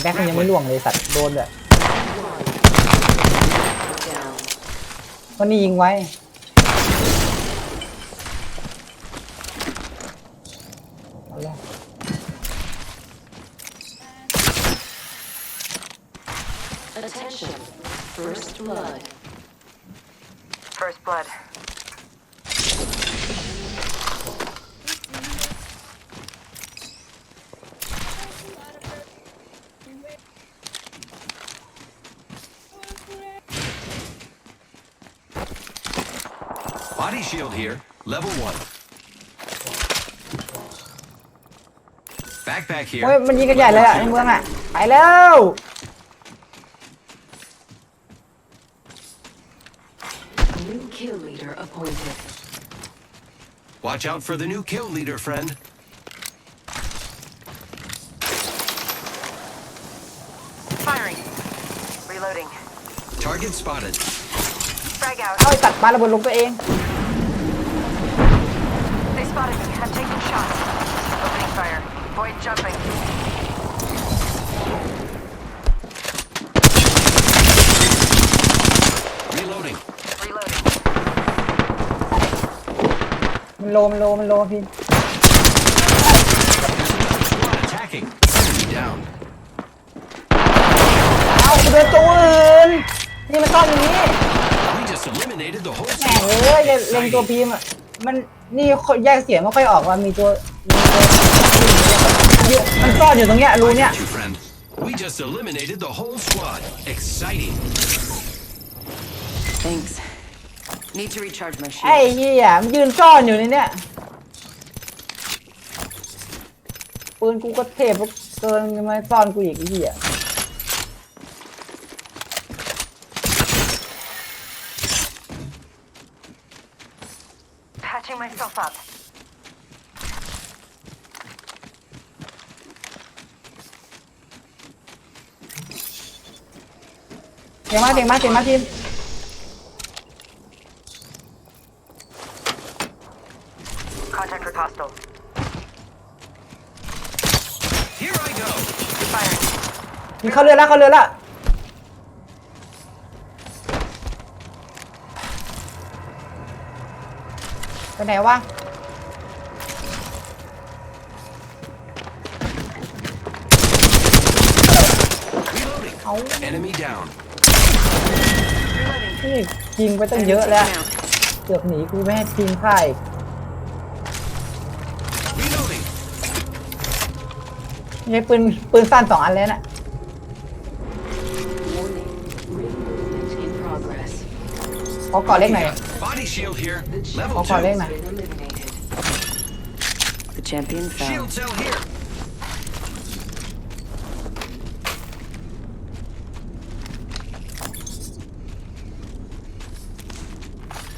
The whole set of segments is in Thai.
หมดแม็กมันยังไม่ล่วงเลยสัตว์โดนแบบ Down. ก็นี่ยิงไว้ เอาละ shield here. Level one. Backpack โอ้ย here. มันยิงกันใหญ่เลยอ่ะในเมืองอ่ะ ไปแล้ว New kill leader appointed. Watch out for the new kill leader, friend. Firing. Reloading. Target spotted. Frag out. เอาไอ้สัตว์ปาระเบิดลงตัวเอง They spotted me. I'm taking shots. Opening fire. Void jumping. Reloading. Reloading. มันโลมันโลมันโลพี่ Squad attacking. Enemy down. เอากูเดินตัวอื่น นี่มันซ่อนอยู่นี่ We just eliminated the whole แหม่ง squad. เอ้ยเล็งเล็งตัวพีมอ่ะ มันนี่แยกเสียงไม่ค่อยออกว่ามีตัวมีตัวอยู่มันซ่อนอยู่ตรงเนี้ยรู I เนี้ย got you, friend. We just eliminated the whole squad. Exciting. Thanks. Need to recharge my ไอ้ shield. เหี้ยมันยืนซ่อนอยู่ในเนี้ยปืนกูก็เทพเกินยังมาซ่อนกูอีกไอ้เหี้ย Patching myself up. เสียงมาเสียงมาเสียงมาทีม Contact with hostile. Here I go. Firing. มีเข้าเรือแล้วเข้าเรือแล้ว ไปไหนวะ Reloading. เอา Enemy down. นี่ยิงไปตั้งเยอะแล้ว เกือบหนีกูไม่ให้ทีมพ่าย Reloading. นี่ปืนปืนสั้นสองอันเลยน่ะ Warning. Ring movement in progress. ขอก่อเล็กหน่อย Body shield here. The Level I'll call two. in. has been eliminated. The champion fell. Shield cell here.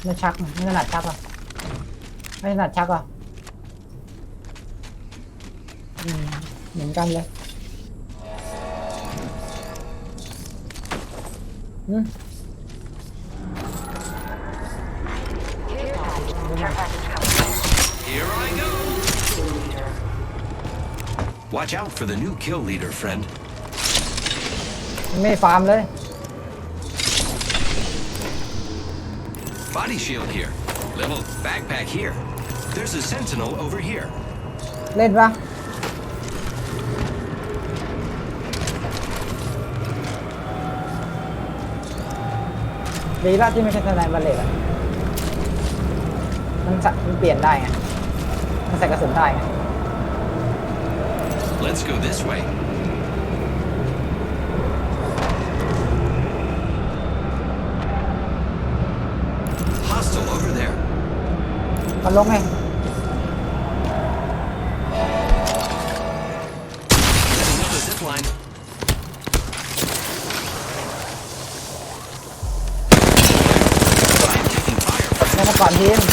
ไม่ชักไม่ถนัดชักอะไม่ถ Here I go. Watch out for the new kill leader, friend. ไม่ฟาร์มเลย Body shield here. Level backpack here. There's a sentinel over here. เล่นปะดีละที่ไม่ใช่ทนายบัลเลตอ่ะ มันสะมันเปลี่ยนได้ไงมันใส่กระสุนได้ไง Let's go this way. Hostile over there. มันลงไง Setting up a zip line. I'm taking fire. เล่นมาก่อนทีม Thermite grenade.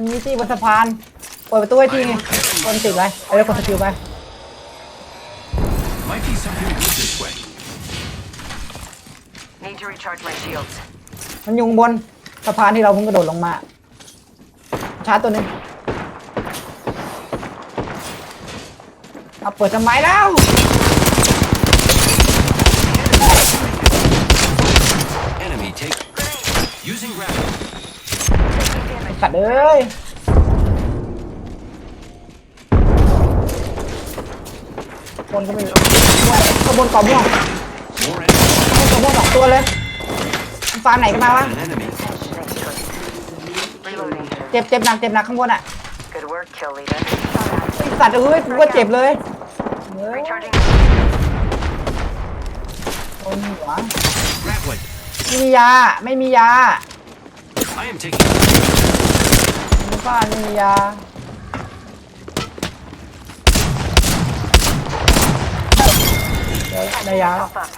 มันมีที่บนสะพานเปิดประตูให้ทีไงคนติดไว้เอาเลยกดสกิลไป Might be something good this way. Need to recharge my shields. มันอยู่ข้างบนสะพานที่เราเพิ่งกระโดดลงมา ชาร์จตัวหนึงเอาเปิดทำไมแล้ว Enemy take. Using grapple. สัตว์เอ้ยบนก็ไม่รู้ข้างบนกรอบม่วง More enemy. กรอบม่วงสองตัวเลยมันฟาร์มไหนกันมาวะ An enemy. Nice choice. Reloading. เจ็บเจ็บหนักเจ็บหนักข้างบนอะ Good work, kill leader. ไอ้สัตว์เอ้ยกูก็เจ็บเลยเฮ้ย Recharging. โดนหัว Grappling. ไม่มียา ไม่มียา I am taking. มีบ้านไม่มียา เดี๋ยวได้ยาแล้ว Pop up.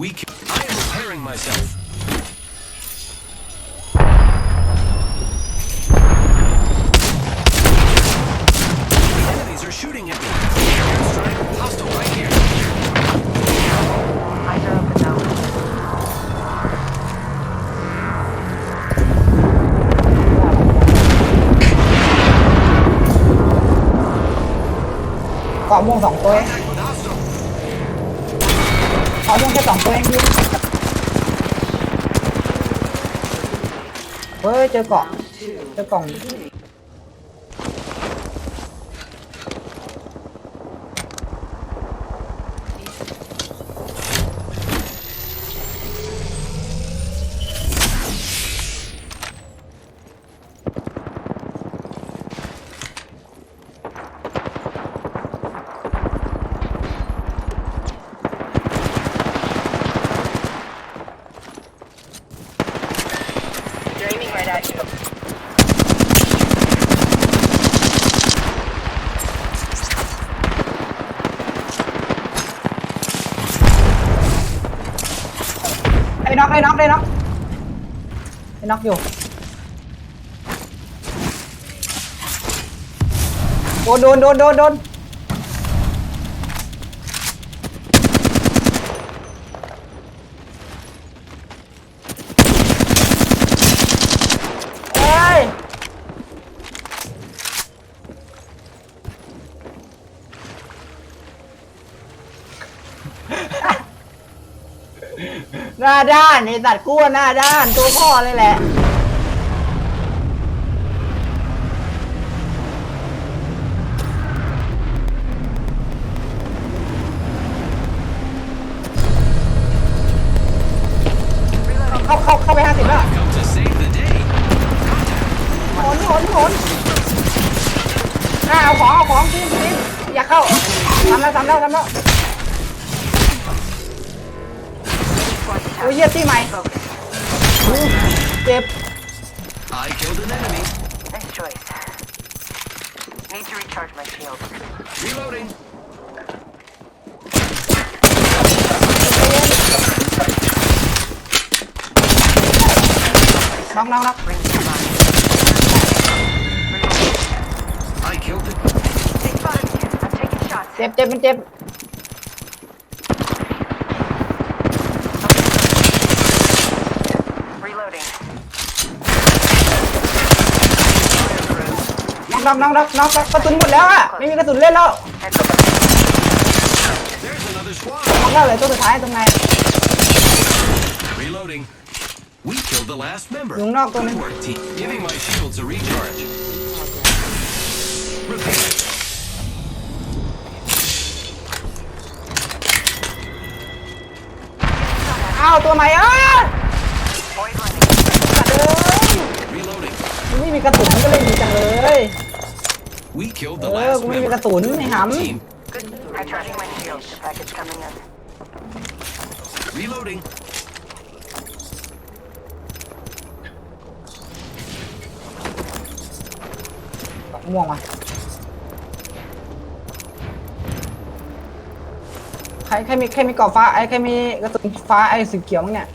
We. Can, I am repairing myself. าะม่วงสองตัวเอง Contact with hostile. เกาะม่วงแค่สองตัวเองพี่เฮ้ยเจอเกาะเจอกล่อง They're aiming right at you. ไอ้น็อกไอ้น็อกไอ้น็อกไอ้ น็อกอยู่ โดนโดนโดนโดนโดนเอ้ย หน้าด้านไอ้สัตว์กู้หน้าด้านตัวพ่อเลยแหละ เข้าเข้าเข้าไปห้าสิบแล้ว Come to save the day. หนหนหนอ่าเอาของเอาของทีมทีมอย่าเข้าทำแล้วทำแล้วทำแล้ว อ้ยเยี่ยที่ใหม่เจ็บ I killed an enemy. Nice choice. Need to recharge my shield. Reloading. น้องน้องน้อง Bring them on. I killed it. They spotted me. I'm taking shots. เจ็บเจ็บมันเจ็บ องน้องน้องน้องน้องกระสุนหมดแล้วอะไม่มีกระสุนเล่นแล้ว Heads up. There's another squad. น้องเล่าเลยตัวสุดท้ายตรงไหน Reloading. We killed the last member. Yung knock on Good it. work, team. Giving my shields a recharge. Repair. อ้าวตัวใหม่เอ้ย Void running. สัตว์เอ้ย Reloading. มันไม่มีกระสุนก็เล่นดีจังเลย We killed the Ờ, last cũng như member. cái tủn này hẳn. Team. Good. Recharging my shield. Package coming in. Reloading. ม่วงมารใครมีใครมีกรอบฟ้าไอ้ใครมีกระสุนฟ้าไอ้สีเขียวมั้งเนี่ย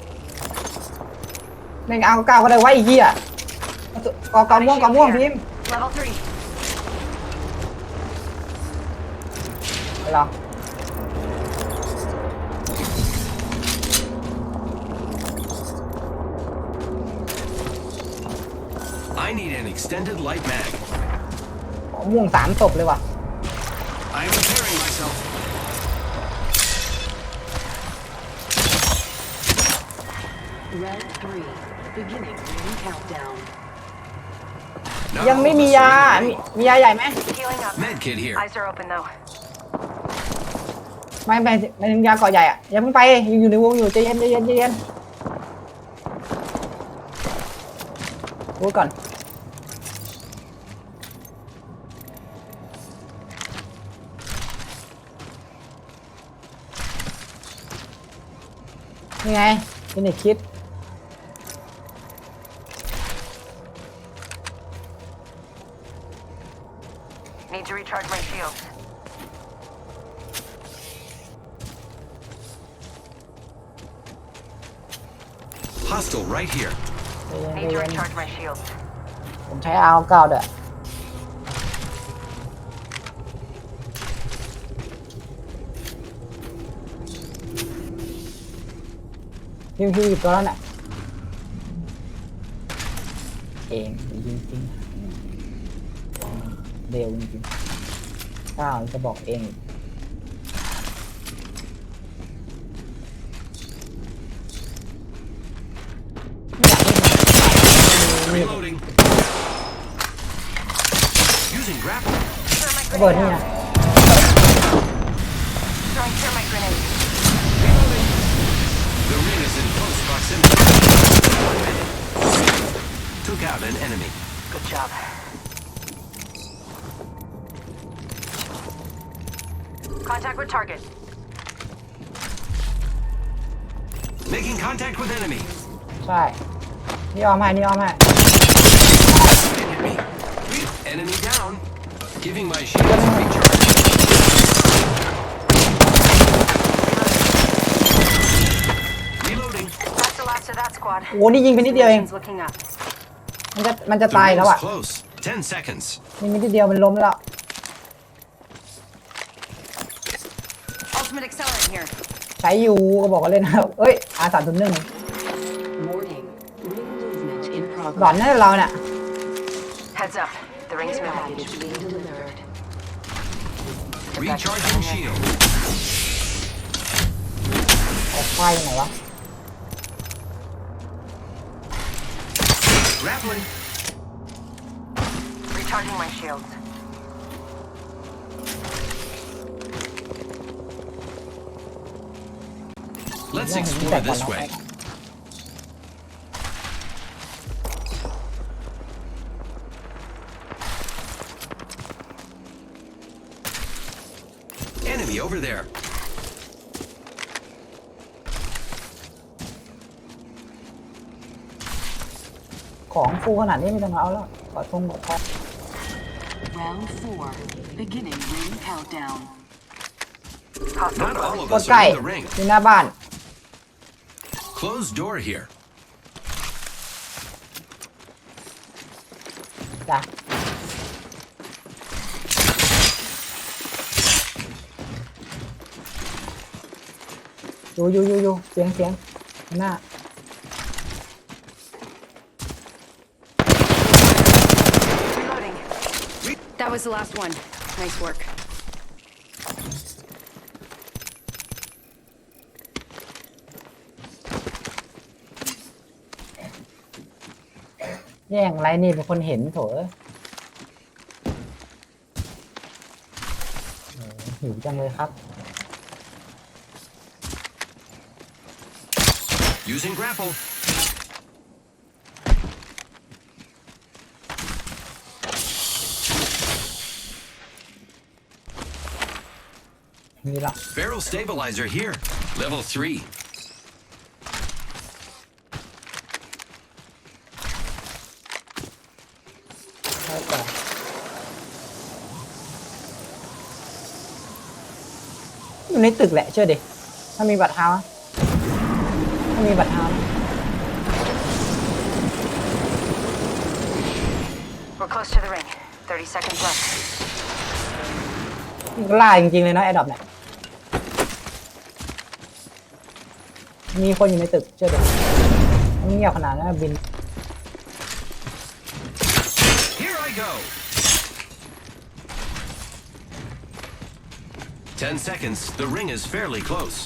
ในเอาเก้าก็ได้ไว้ไอ้เหี้ยกระสุนกรอบกรอบม่วงกรอบม่วงพิมพ์ Level 3. ไปหรอ I need an extended light mag. ม่วงสามศพเลยว่ะ I'm repairing myself. Round three. Beginning ring countdown. ยังไม่มียา มีมียาใหญ่ไหม Healing up. Med kit here. Eyes are open though. ไม่ไม่ไม่ถึงยาเกาะใหญ่อะอย่าเพิ่งไปยังอยู่ในวงอยู่ใจเย็นใจเย็นใจเย็นพูดก่อนนี่ไงเป็นเด็กคิด Need to recharge my shields. Hostile right here. ใจเย็นใจ Need to เย็น recharge my shields. ผมใช้อาเก้าด้วย พิมพ์พิมพ์หยิบตัวแล้วน่ะ เองจริงจริงๆเร็วจริงๆก้าวจะบอกเองอีก grapple. ระเบิดนี่นะ Throwing thermite grenade. The ring is in close proximity. One minute. Took out an enemy. Good job. Contact with target. Making contact with enemy. ใช่ นี่ออมให้นี่ออมให้ Enemy. Enemy down. Giving my shields a recharge. Reloading. That's the last of that squad. โอ้นี่ยิงไปนิดเดียวเอง Situation's looking up. มันจะมันจะ The ตาย ring แล้ว is อะ close. Ten seconds. ยิงไปนิดเดียวมันล้มแล้ว Ultimate accelerant here. ใช้อยู่ก็บอกว่าเล่นนะเอ้ยอาสามตัวหนึ่ง Warning. Ring movement in หลอน progress. นั่นเราเนี่ย Heads up. The ring's Care moving. package being delivered. Recharging shield. ออกไฟยังไงวะ Grappling. Recharging my shields. Let's ย่างนี้ explore แต่ก่อน this เรา way. ของฟูขนาดนี้ไม่ต้องเอาแล้วขอทงขอทอง Round four. Beginning ring countdown. Hostile Not all of กด us ใกล้ are in the ring. อยู่หน้าบ้าน Closed door here. จ้ะ อยู่อยู่อยู่อยู่เสียงเสียงหน้า Reloading. That was the last one. Nice work. แย่งไรนี่เป็นคนเห็นโถเอ้ยโอ้หิวจังเลยครับ Using grapple. นี่ละ Barrel stabilizer here. Level 3. ใช่แต่อยู่ในตึกแหละเชื่อดิถ้ามีบัตรเท้าถ้ามีบัตรเท้า We're close to the ring. 30 seconds left. มันก็ล่าจริงๆเลยนะแอดดอปเนี่ย มีคนอยู่ในตึกเชื่อดิมันเงียบขนาดนั้นนะบิน Here I go. Ten seconds. The ring is fairly close.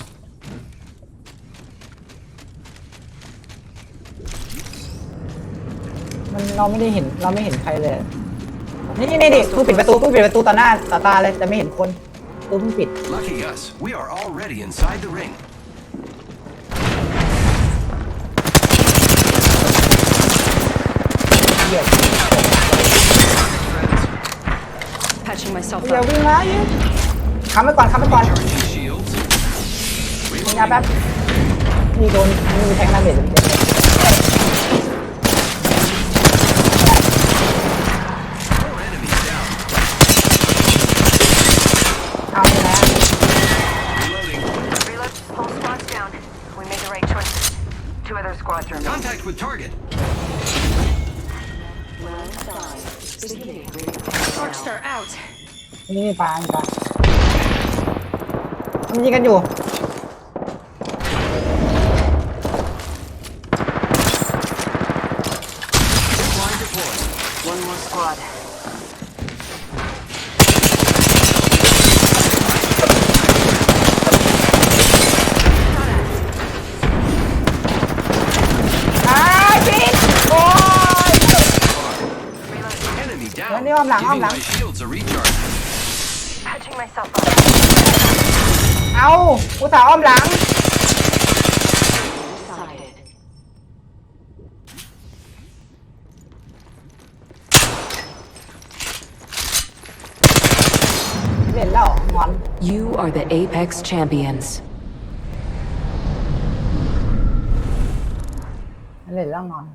มันเราไม่ได้เห็นเราไม่เห็นใครเลย นี่นี่นี่ตู้ปิดประตูตู้ปิดประตูต่อหน้าต่อตาเลยแต่ไม่เห็นคนตู้เพิ่งปิด Lucky us. We are already inside the ring. เหยียบ Patching myself อย่า up. วิ่งนะยิงค้ำไปก่อนค้ำไปก่อน Charging shields. มียาแป๊บนี่โดนนี่มีแทงหน้าเบ็ด Four enemies down. เอาไปแล้ว Reloading. Reload. Whole squad's down. We made the right choice. Two other squads remain. Contact with target. Darkstar out. นี่นี่ปลานี่ปลามันยิงกันอยู่ Line deployed. One more squad. อ้าปิดโอ้ย Enemy down. Ano yung lang, Giving lang. my shields a recharge. Patching myself up. เอาอุตส่าห์อ้อมหลัง เล่นแล้วงอน You are the Apex champions. เล่นแล้วงอน